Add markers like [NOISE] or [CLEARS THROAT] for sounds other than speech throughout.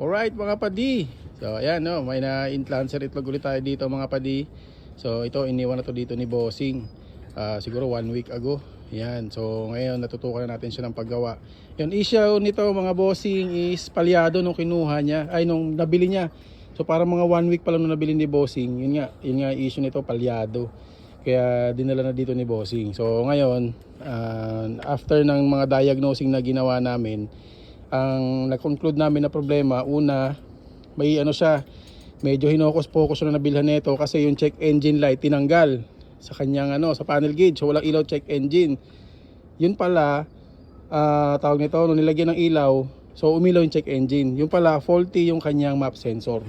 Alright mga padi. So ayan no, may na-influencer itlog ulit tayo dito mga padi. So ito iniwan na to dito ni Bossing. Ah, siguro one week ago. Yan. So ngayon natutukan na natin siya ng paggawa. Yung issue nito mga bossing is palyado nung kinuha niya. Ay nung nabili niya. So para mga one week pa lang nung nabili ni Bossing. Yun nga, yun nga issue nito palyado. Kaya dinala na dito ni Bossing. So ngayon, ah, after ng mga diagnosing na ginawa namin, ang nag-conclude namin na problema, una, may ano siya, medyo hinokus-focus na nabilhan nito kasi yung check engine light tinanggal sa kanyang ano, sa panel gauge. So walang ilaw check engine. Yun pala, ah, tawag nito, nung nilagyan ng ilaw, so umilaw yung check engine. Yun pala, faulty yung kanyang map sensor.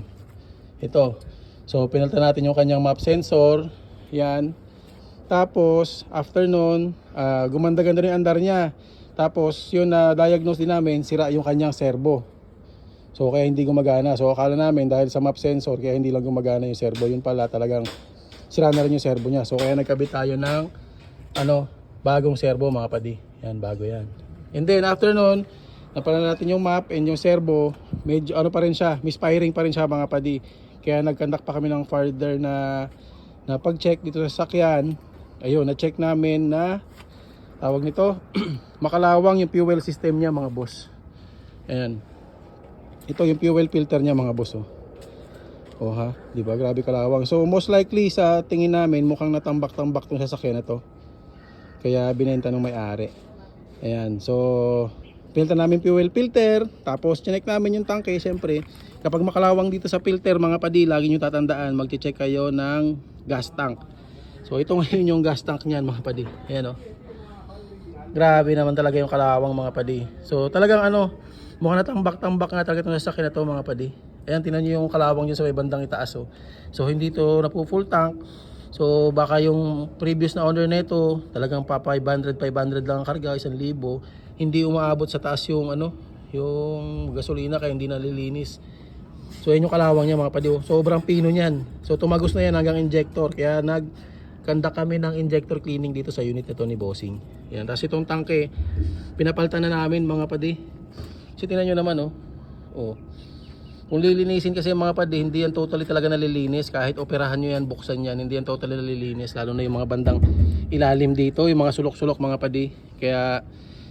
Ito. So pinalta natin yung kanyang map sensor. Yan. Tapos, after nun, ah, gumanda-ganda rin andar niya. Tapos, yun na diagnose din namin, sira yung kanyang servo. So, kaya hindi gumagana. So, akala namin dahil sa map sensor, kaya hindi lang gumagana yung servo. Yun pala, talagang sira na rin yung servo niya. So, kaya nagkabit tayo ng, ano, bagong servo mga padi. Yan, bago yan. And then, after nun, napala natin yung map and yung servo, medyo ano pa rin siya, misfiring pa rin siya mga padi. Kaya nagkandak pa kami ng further na, na pag-check dito sa sakyan. Ayun, na-check namin na tawag nito [CLEARS THROAT] makalawang yung fuel system niya mga boss. Ayan. Ito yung fuel filter niya mga boss oh, oh ha? Di ba? Grabe kalawang. So most likely sa tingin namin mukhang natambak-tambak tong sasakyan na to. Kaya binenta ng may-ari. Ayan. So pinilta namin fuel filter. Tapos chinek namin yung tangke syempre. Kapag makalawang dito sa filter mga padi lagi nyo tatandaan magche-check kayo ng gas tank. So ito [LAUGHS] ngayon yung gas tank niyan mga padi ayan oh Grabe naman talaga yung kalawang mga padi. So talagang ano, mukhang natambak-tambak nga talaga itong sasakyan na to mga padi. Ayan, tinan nyo yung kalawang yun sa may bandang itaas. Oh. So hindi to na full tank. So baka yung previous na owner nito, talagang pa 500, 500 lang ang karga, 1,000. Hindi umaabot sa taas yung ano, yung gasolina kaya hindi nalilinis. So yun yung kalawang niya mga padi. Oh. Sobrang pino niyan. So tumagos na yan hanggang injector. Kaya nag kanda kami ng injector cleaning dito sa unit na to ni Bossing. Yan. Tapos itong tangke, pinapalitan na namin mga padi. So tingnan nyo naman oh. Oh. Kung lilinisin kasi mga padi, hindi yan totally talaga nalilinis. Kahit operahan nyo yan, buksan yan, hindi yan totally nalilinis. Lalo na yung mga bandang ilalim dito, yung mga sulok-sulok mga padi. Kaya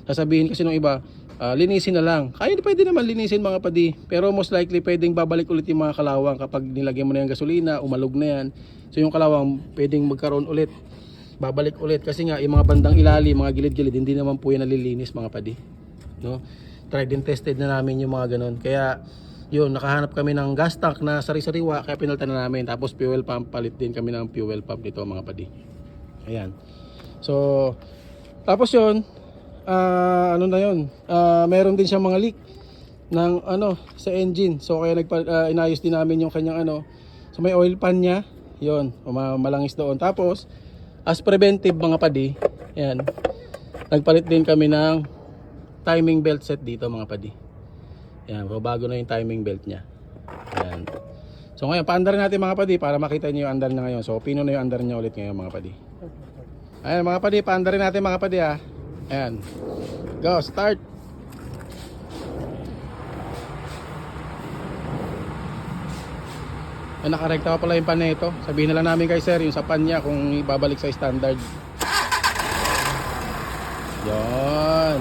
sasabihin kasi nung iba, ah, linisin na lang. Kaya pwede naman linisin mga padi. Pero most likely pwedeng babalik ulit yung mga kalawang kapag nilagyan mo na yung gasolina, umalog na yan. So yung kalawang pwedeng magkaroon ulit. Babalik ulit kasi nga yung mga bandang ilalim, mga gilid-gilid, hindi naman po yan nalilinis mga padi. No? Tried and tested na namin yung mga ganun. Kaya yun, nakahanap kami ng gas tank na sari-sariwa kaya pinalta na namin. Tapos fuel pump, palit din kami ng fuel pump dito mga padi. Ayan. So, tapos yun, ah, ano na yun, ah, meron din siyang mga leak ng ano sa engine. So kaya nagpa, ah, inayos din namin yung kanyang ano. So may oil pan niya, uma- malangis doon. Tapos as preventive mga padi, ayan. Nagpalit din kami ng timing belt set dito mga padi. Ayan, bago na yung timing belt niya. Ayan. So ngayon, paandar natin mga padi para makita niyo yung andar niya ngayon. So pino na yung andar niya ulit ngayon mga padi. Ayan mga padi, paandarin natin mga padi ha. Ayan. Go, start. Ay, nakarekta pa pala yung pan nito. Sabihin na lang namin kay sir yung sa pan niya kung ibabalik sa standard. Yon.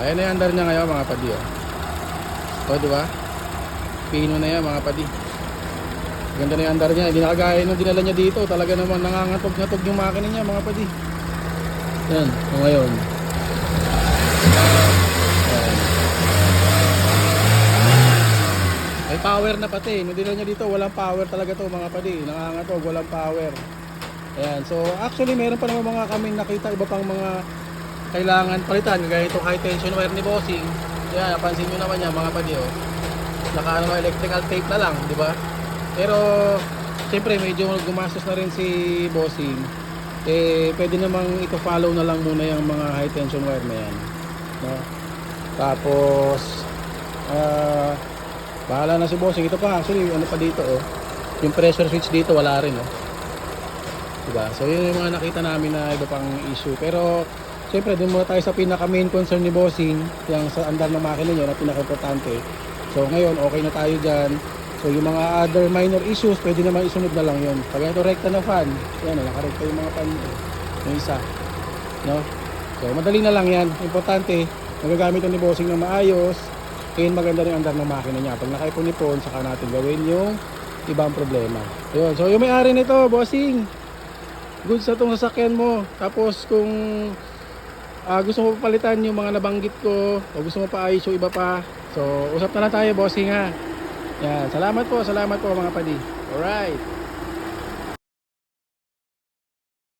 Ayan na yung andar niya ngayon mga padi. Oh. O, di ba? Pino na yan mga padi. Ganda na yung andar niya. Hindi nakagaya nung dinala niya dito. Talaga naman nangangatog-ngatog yung makina niya mga padi. Yan. O ngayon. May power na pati. Nung dinala niya dito, walang power talaga to mga padi. Nangangatog, walang power. Ayan. So, actually, meron pa naman mga kaming nakita iba pang mga kailangan palitan. Gaya itong high tension wire ni Bossing. Yan, napansin nyo naman yan mga padi. Oh. Naka ano, electrical tape na lang, di ba? Pero, siyempre, medyo gumastos na rin si Bossing. Eh, pwede namang ito follow na lang muna yung mga high tension wire na yan. No? Tapos, ah, bahala na si Bossing. Ito pa, actually, ano pa dito, oh. Yung pressure switch dito, wala rin, oh. Diba? So, yun yung mga nakita namin na iba pang issue. Pero, Siyempre, doon muna tayo sa pinaka main concern ni Bossing, yung sa andar ng makina niya na pinaka-importante. So ngayon, okay na tayo dyan. So yung mga other minor issues, pwede naman isunod na lang yun. Pag ito rekta na fan, yan, nakarekta yung mga fan nito. Yung isa. No? So madali na lang yan. Importante, magagamit ni Bossing ng maayos. Kaya maganda rin andar ng makina niya. Pag nakaipon-ipon, saka natin gawin yung ibang problema. Ayun. So yung may-ari nito, Bossing, goods na itong sasakyan mo. Tapos kung ah, gusto mo palitan yung mga nabanggit ko o gusto mo pa ayos yung iba pa, so usap na lang tayo, Bossing ha. Yan. Salamat po, salamat po mga padi. Alright.